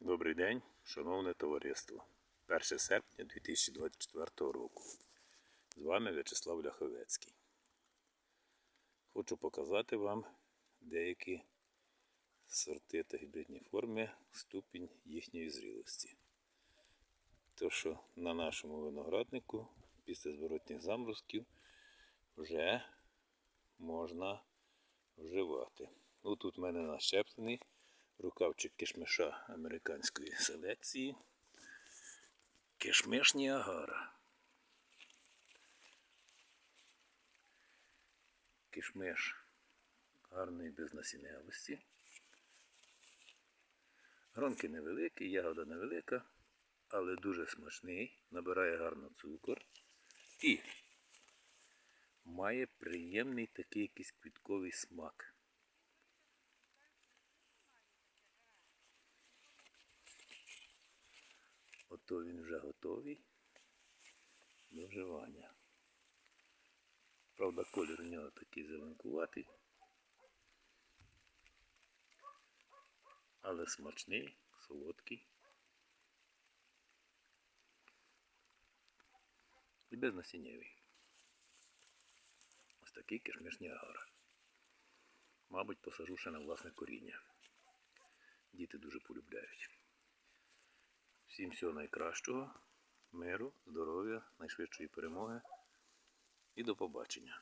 Добрий день, шановне товариство. 1 серпня 2024 року. З вами В'ячеслав Ляховецький. Хочу показати вам деякі сорти та гібридні форми, ступінь їхньої зрілості. То, що на нашому винограднику після зворотніх заморозків вже можна вживати. Ну, тут в мене нащеплений рукавчик кишмиша американської селекції. Кишмиш Ніагара. Кишмиш гарної безнасіннявості. Гронки невеликі, ягода невелика, але дуже смачний, набирає гарно цукор і має приємний такий якийсь квітковий смак. Ото він вже готовий до вживання. Правда, колір у нього такий зеленкуватий, але смачний, солодкий. І безнасіннєвий. Ось такий кишмиш Ніагара. Мабуть, посажу ще на власне коріння. Діти дуже полюбляють. Всім всього найкращого, миру, здоров'я, найшвидшої перемоги і до побачення.